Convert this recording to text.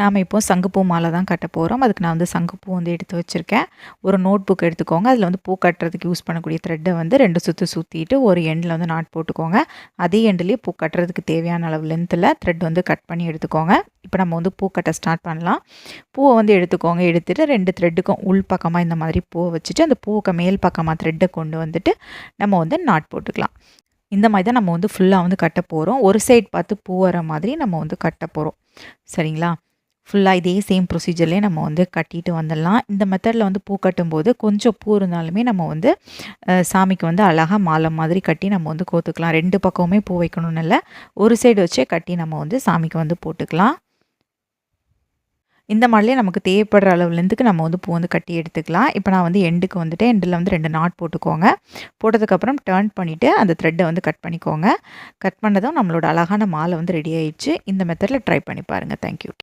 நாம் இப்போ சங்குப்பூ மாலை தான் கட்ட போகிறோம் அதுக்கு நான் வந்து சங்குப்பூ வந்து எடுத்து வச்சுருக்கேன். ஒரு நோட் புக் எடுத்துக்கோங்க. அதில் வந்து பூ கட்டுறதுக்கு யூஸ் பண்ணக்கூடிய த்ரெட்டை வந்து ரெண்டு சுற்று சுற்றிட்டு ஒரு எண்டில் வந்து நாட் போட்டுக்கோங்க. அதே எண்ட்லேயே பூ கட்டுறதுக்கு தேவையான அளவு லென்த்தில் த்ரெட் வந்து கட் பண்ணி எடுத்துக்கோங்க. இப்போ நம்ம வந்து பூ கட்ட ஸ்டார்ட் பண்ணலாம். பூவை வந்து எடுத்துக்கோங்க. எடுத்துகிட்டு ரெண்டு த்ரெட்டுக்கும் உள் பக்கமாக இந்த மாதிரி பூவை வச்சுட்டு அந்த பூவுக்கு மேல் பக்கமாக த்ரெட்டை கொண்டு வந்துட்டு நம்ம வந்து நாட் போட்டுக்கலாம். இந்த மாதிரி தான் நம்ம வந்து ஃபுல்லாக வந்து கட்ட போகிறோம் ஒரு சைட் பார்த்து பூ வர மாதிரி நம்ம வந்து கட்ட போகிறோம் சரிங்களா? ஃபுல்லாக இதே சேம் ப்ரொசீஜர்லேயே நம்ம வந்து கட்டிட்டு வந்துடலாம். இந்த மெத்தடில் வந்து பூ கட்டும்போது கொஞ்சம் பூ இருந்தாலுமே நம்ம வந்து சாமிக்கு வந்து அழகாக மாலை மாதிரி கட்டி நம்ம வந்து கோத்துக்கலாம். ரெண்டு பக்கமுமே பூ வைக்கணும்னு இல்லை. ஒரு சைடு வச்சே கட்டி நம்ம வந்து சாமிக்கு வந்து போட்டுக்கலாம். இந்த மாதிரிலே நமக்கு தேவைப்படுற அளவுலேருந்துக்கு நம்ம வந்து பூ வந்து கட்டி எடுத்துக்கலாம். இப்போ நான் வந்து எண்டுக்கு வந்துட்டு எண்டில் வந்து ரெண்டு நாட் போட்டுக்கோங்க. போட்டதுக்கப்புறம் டேர்ன் பண்ணிவிட்டு அந்த த்ரெட்டை வந்து கட் பண்ணிக்கோங்க. கட் பண்ணதும் நம்மளோட அழகான மாலை வந்து ரெடி ஆயிடுச்சு. இந்த மெத்தடில் ட்ரை பண்ணி பாருங்கள் தேங்க்யூ